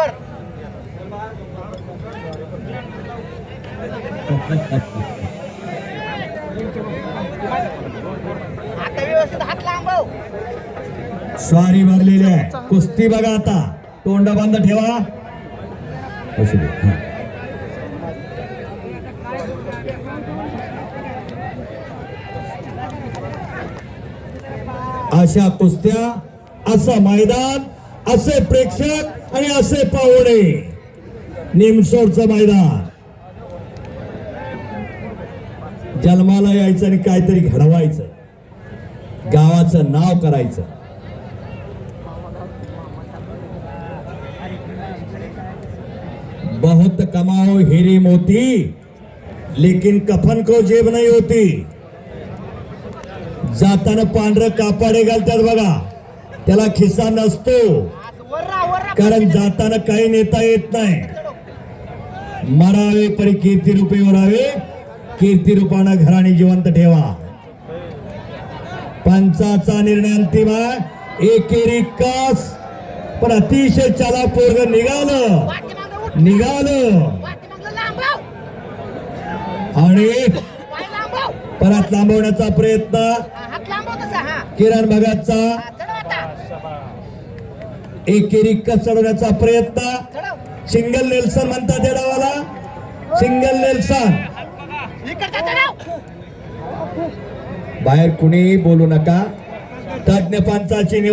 वर. आता व्यवस्थित हात हो. स्वारी भरलेली आहे. कुस्ती बघा आता. तोंड बंद ठेवा. अशा कुस्त्या असं मैदान असे प्रेक्षक आणि असे पाहुणे निमसोडचं मैदान. जन्माला यायचं आणि काहीतरी घडवायचं. गावाचं नाव करायचं. बहुत कमाओ हिरी मोती लेकिन कफन को जेब नाही होती. जाताना पांढरं कापड घालतात बघा. त्याला खिस्सा नसतो. कारण जाताना काही नेता येत नाही. मरावे परी कीर्ती रूपे वरावे कीर्ती रूपानं घराने जिवंत ठेवा. पंचाचा निर्णय अंतिम आहे. एकेरी कास. पण अतिशय चला पोरग निघालं. निघालं आणि परत लांबवण्याचा प्रयत्न. किरण भगतचा. एकेरी चढवण्याचा प्रयत्न. सिंगल नेल्सन म्हणतात या डावाला सिंगल नेल्सन. बाहेर कुणीही बोलू नका. तज्ञ पंचाची निवड